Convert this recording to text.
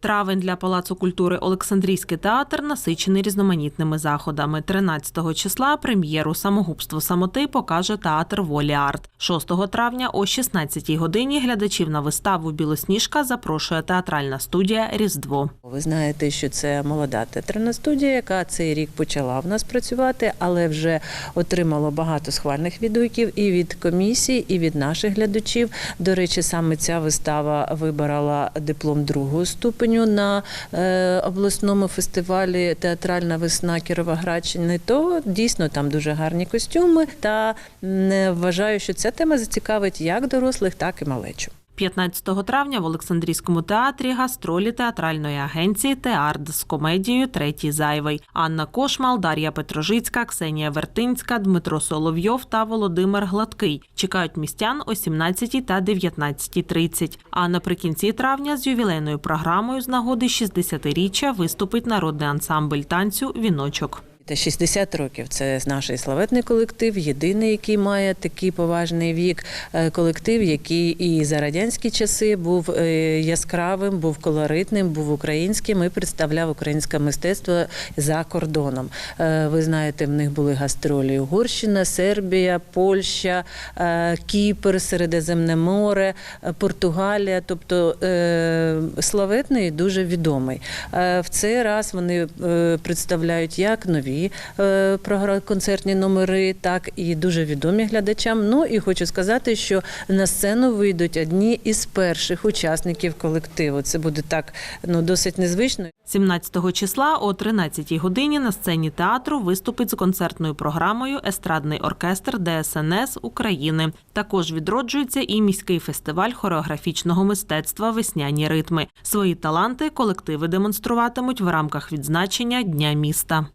Травень для Палацу культури Олександрійський театр насичений різноманітними заходами. 13 числа прем'єру Самогубство самоти покаже театр Волі Арт. 6 травня о 16-й годині глядачів на виставу Білосніжка запрошує театральна студія Різдво. Ви знаєте, що це молода театральна студія, яка цей рік почала в нас працювати, але вже отримала багато схвальних відгуків і від комісії, і від наших глядачів. До речі, саме ця вистава виборола диплом другого ступеню на е, обласному фестивалі Театральна весна Кіровоградщини. То дійсно там дуже гарні костюми. Та не вважаю, що ця тема зацікавить як дорослих, так і малечу. 15 травня в Олександрійському театрі гастролі театральної агенції Теард з комедією Третій зайвий. Анна Кошмал, Дар'я Петрожицька, Ксенія Вертинська, Дмитро Соловйов та Володимир Гладкий чекають містян о 17 та 19.30. А наприкінці травня з ювілейною програмою з нагоди 60-річчя виступить народний ансамбль танцю Віночок. Та 60 років це наш славетний колектив, єдиний, який має такий поважний вік. Е, Колектив, який і за радянські часи був е, яскравим, був колоритним, був українським і представляв українське мистецтво за кордоном. Е, Ви знаєте, в них були гастролі Угорщина, Сербія, Польща, Кіпр, Середземне море, Португалія. Тобто славетний і дуже відомий. В цей раз вони представляють як нові е, програ- концертні номери, так і дуже відомі глядачам. Ну і хочу сказати, що на сцену вийдуть одні із перших учасників колективу. Це буде так ну досить незвично. 17 числа о 13 годині на сцені театру виступить з концертною програмою Естрадний оркестр ДСНС України. Також відроджується і міський фестиваль хореографічного мистецтва Весняні ритми. Свої таланти колективи демонструватимуть в рамках відзначення Дня міста.